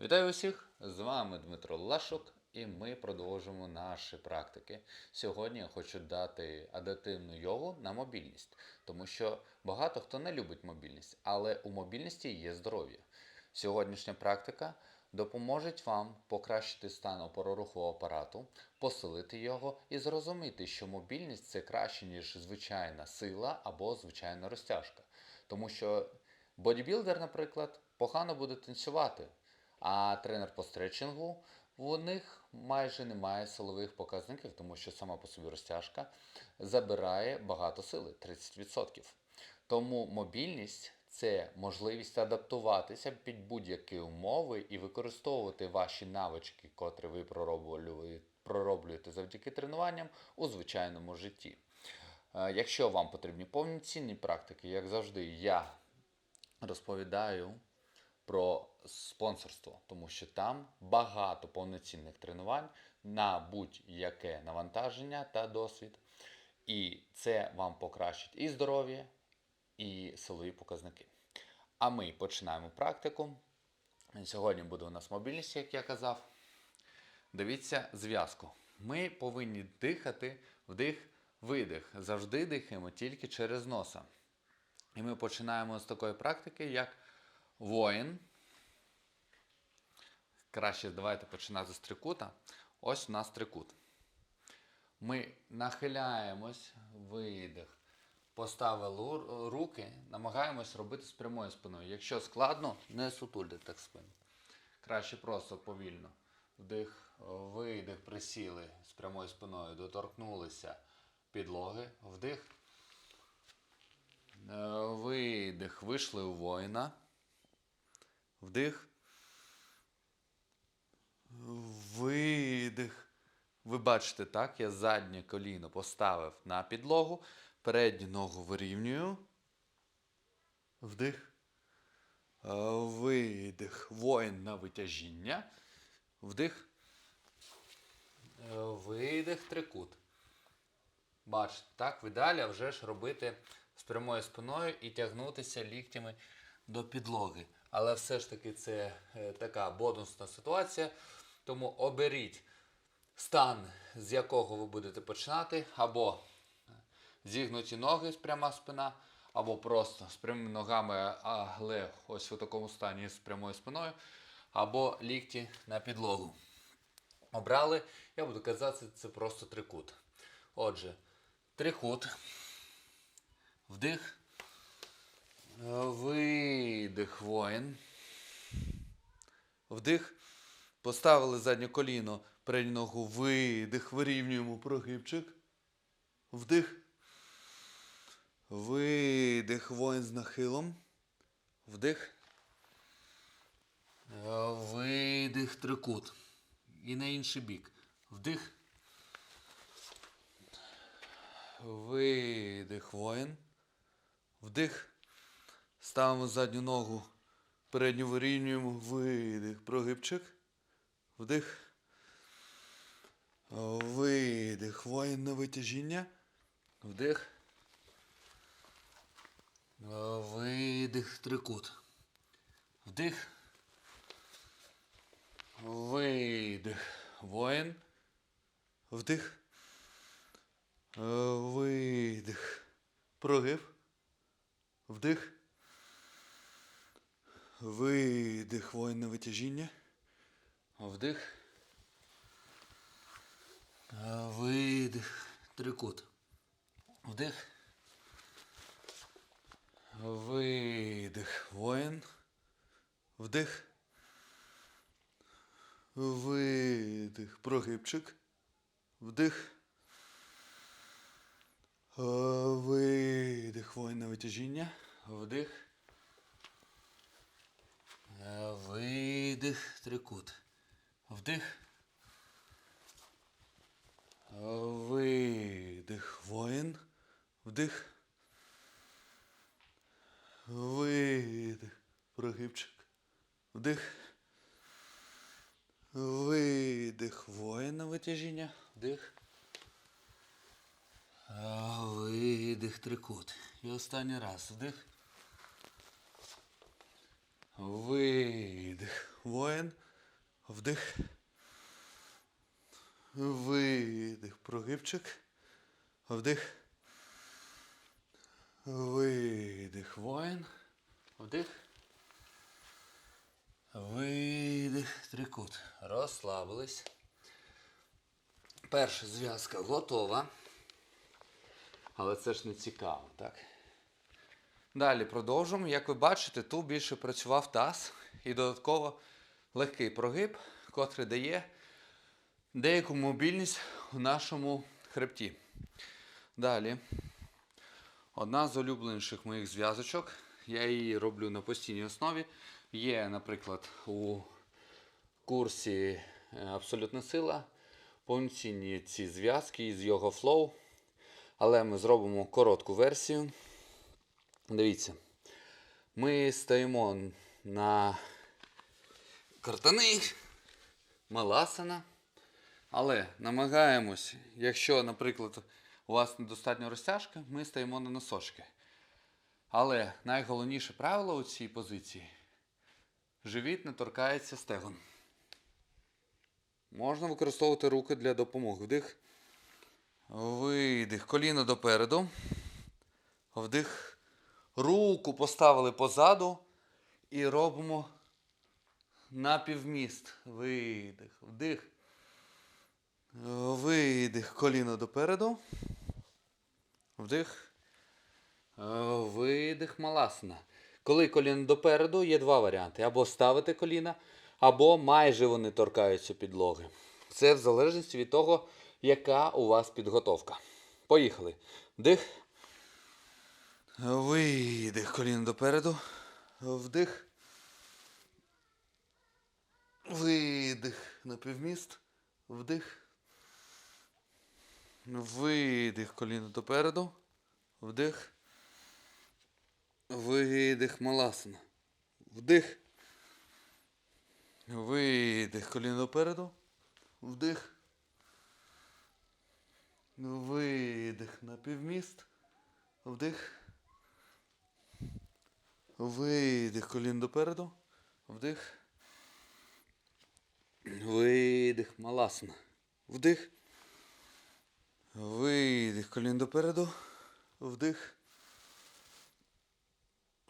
Вітаю усіх! З вами Дмитро Лашук, і ми продовжуємо наші практики. Сьогодні я хочу дати адаптивну йогу на мобільність, тому що багато хто не любить мобільність, але у мобільності є здоров'я. Сьогоднішня практика допоможе вам покращити стан опорорухового апарату, посилити його і зрозуміти, що мобільність це краще, ніж звичайна сила або звичайна розтяжка. Тому що бодібілдер, наприклад, погано буде танцювати. А тренер по стретчингу у них майже немає силових показників, тому що сама по собі розтяжка забирає багато сили 30%. Тому мобільність це можливість адаптуватися під будь-які умови і використовувати ваші навички, котрі ви пророблює- пророблюєте завдяки тренуванням у звичайному житті. Е, Якщо вам потрібні повноцінні практики, як завжди, я розповідаю про спонсорство, тому що там багато повноцінних тренувань на будь-яке навантаження та досвід. І це вам покращить і здоров'я, і силові показники. А ми починаємо практику. Сьогодні буде у нас мобільність, як я казав. Дивіться зв'язку. Ми повинні дихати вдих, видих. Завжди дихаємо тільки через носа. І ми починаємо з такої практики, як воїн. Краще давайте починати з трикута. Ось у нас трикут. Ми нахиляємось, видих. Поставили руки, намагаємось робити з прямою спиною. Якщо складно, не сутульте так спину. Краще просто повільно. Вдих, видих, присіли з прямою спиною, доторкнулися підлоги. Вдих. Е, Видих, вийшли у воїна. Вдих. Видих. Ви бачите, так? Я заднє коліно поставив на підлогу, передню ногу вирівнюю. Вдих. Е, Видих. Воїн на витяжіння. Вдих. Е, Видих, трикут. Бачите, так, ви далі вже ж робити з прямою спиною і тягнутися ліктями до підлоги. Але все ж таки це е, така бонусна ситуація. Тому оберіть стан, з якого ви будете починати, або зігнуті ноги пряма спина, або просто з прямими ногами, але ось у такому стані з прямою спиною, або лікті на підлогу. Обрали, я буду казати, це просто трикут. Отже, трикут. Вдих. Видих воїн. Вдих. Поставили заднє коліно, передню ногу, видих, вирівнюємо прогибчик. Вдих. Видих, воїн з нахилом. Вдих. Видих, трикут. І на інший бік. Вдих. Видих, воїн. Вдих. Ставимо задню ногу. Передню вирівнюємо. Видих. Прогибчик. Вдих. Видих. Воїн на витяжіння. Вдих. Видих. Трикут. Вдих. Видих. Воїн. Вдих. Видих. Прогиб. Вдих. Видих. Воїн витяжіння. Вдих. Видих. Трикут. Вдих. Видих. Воїн. Вдих. Видих. Прогибчик. Вдих. Е, Видих. Воїн на витяжіння. Вдих. Видих. Трикут. Вдих. Видих. Воїн. Вдих. Видих. Прогибчик. Вдих. Видих. Воїн на витяжіння. Вдих. Видих, трикут. І останній раз. Вдих. Видих. Воїн. Вдих. Видих. Прогибчик. Вдих. Видих. Воїн. Вдих. Видих. Трикут. Розслабились. Перша зв'язка готова. Але це ж не цікаво, так? Далі продовжуємо. Як ви бачите, тут більше працював таз і додатково легкий прогиб, котрий дає деяку мобільність у нашому хребті. Далі. Одна з улюбленіших моїх зв'язочок. Я її роблю на постійній основі. Є, наприклад, у курсі е, Абсолютна сила повноцінні ці зв'язки із Yoga Flow. Але ми зробимо коротку версію. Дивіться, ми стоїмо на картани, маласана, але намагаємось, якщо, наприклад, у вас недостатньо розтяжки, ми стоїмо на носочки. Але найголовніше правило у цій позиції живіт не торкається стегон. Можна використовувати руки для допомоги. Вдих. Видих. Коліно допереду. Вдих. Руку поставили позаду. І робимо напівміст. Видих. Вдих. Видих. Коліно допереду. Вдих. Видих маласана. Коли коліно допереду, є два варіанти. Або ставити коліна, або майже вони торкаються підлоги. Це в залежності від того, яка у вас підготовка. Поїхали. Вдих. Видих. Коліно допереду. Вдих. Видих. Напівміст. Вдих. Видих. Коліно допереду. Вдих. Видих маласана. Вдих. Видих. Коліно допереду. Вдих. Видих. Напівміст. Вдих. Видих. Коліно допереду. Вдих. Видих маласана. Вдих. Видих. Коліно допереду. Вдих.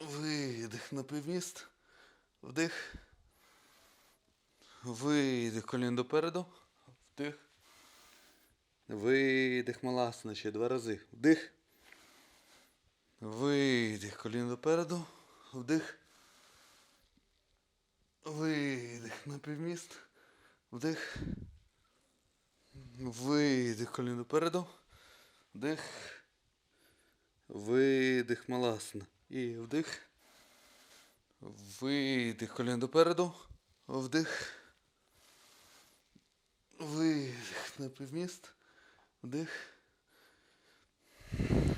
Видих. Напівміст. Вдих. Видих. Коліно допереду. Вдих. Видих. Маласана. Ще два рази. Вдих. Видих. Коліно допереду. Вдих. Видих. Напівміст. Вдих. Видих коліно допереду. Вдих. Видих маласна. І вдих. Видих коліно допереду. Вдих. Видих на півміст. Вдих.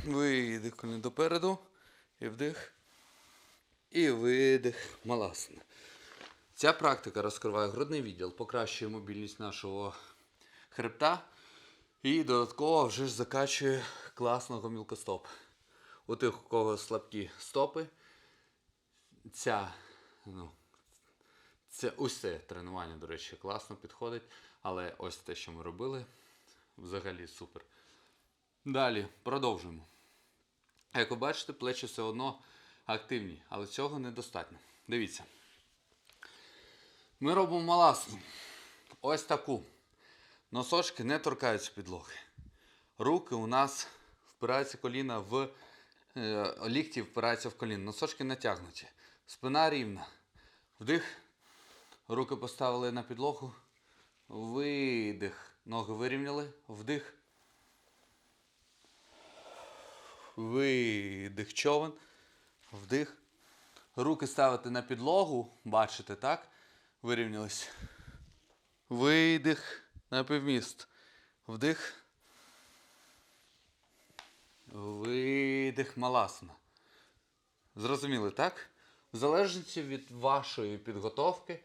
Видих коліно допереду. І вдих. І видих маласана. Ця практика розкриває грудний відділ, покращує мобільність нашого хребта і додатково вже ж закачує класного мілкостоп. У тих, у кого слабкі стопи, ця, ну, це це тренування, до речі, класно підходить. Але ось те, що ми робили, взагалі супер. Далі продовжуємо. Як ви бачите, плечі все одно активні, але цього недостатньо. Дивіться. Ми робимо маласну. Ось таку. Носочки не торкаються підлоги. Руки у нас впираються коліна в е, лікті впираються в коліна. Носочки натягнуті. Спина рівна. Вдих. Руки поставили на підлогу. Видих. Ноги вирівняли. Вдих. Видих. Човен. Вдих. Руки ставити на підлогу. Бачите, так? Вирівнялись. Видих на півміст. Вдих. Видих маласана. Зрозуміли, так? В залежності від вашої підготовки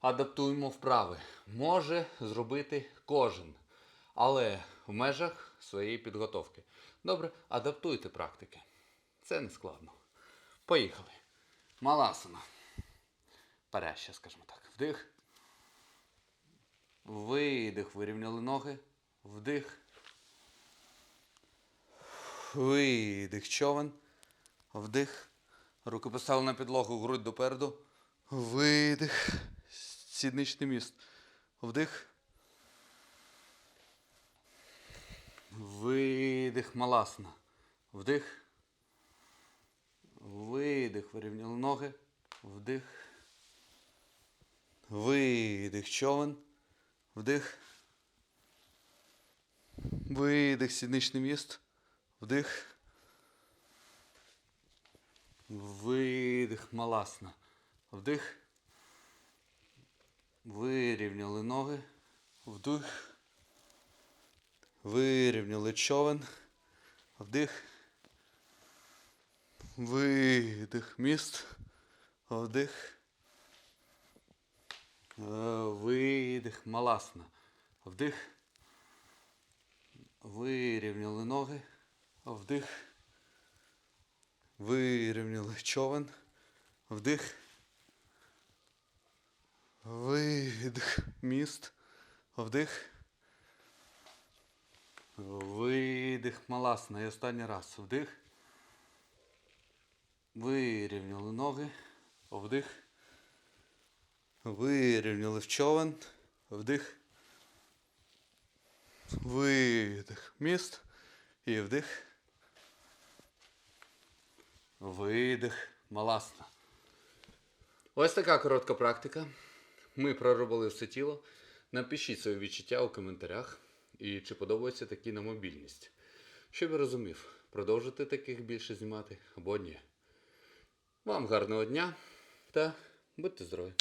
адаптуємо вправи. Може зробити кожен, але в межах своєї підготовки. Добре, адаптуйте практики. Це не складно. Поїхали. Маласана. Переща, скажімо так. Вдих. Видих, вирівняли ноги. Вдих. Видих. Човен. Вдих. Руки поставили на підлогу, грудь допереду. Видих. Сідничний міст. Вдих. Видих, маласна. Вдих. Видих, вирівняли ноги. Вдих. Видих. Човен. Вдих. Видих. Сідничний міст. Вдих. Видих, маласна. Вдих. Вирівняли ноги. Вдих. Вирівняли човен. Вдих. Видих. Міст. Вдих. Е, Видих, маласна. Вдих. Вирівняли ноги. Вдих. Вирівняли човен. Вдих. Видих. Міст. Вдих. Видих, маласна. І останній раз. Вдих. Вирівняли ноги. Вдих. Вирівняли в човен. Вдих. Видих. Міст. І вдих. Видих, маласна. Ось така коротка практика. Ми проробили все тіло. Напишіть свої відчуття у коментарях і чи подобається такі на мобільність. Щоб я розумів, продовжити таких більше знімати або ні. Вам гарного дня та будьте здорові!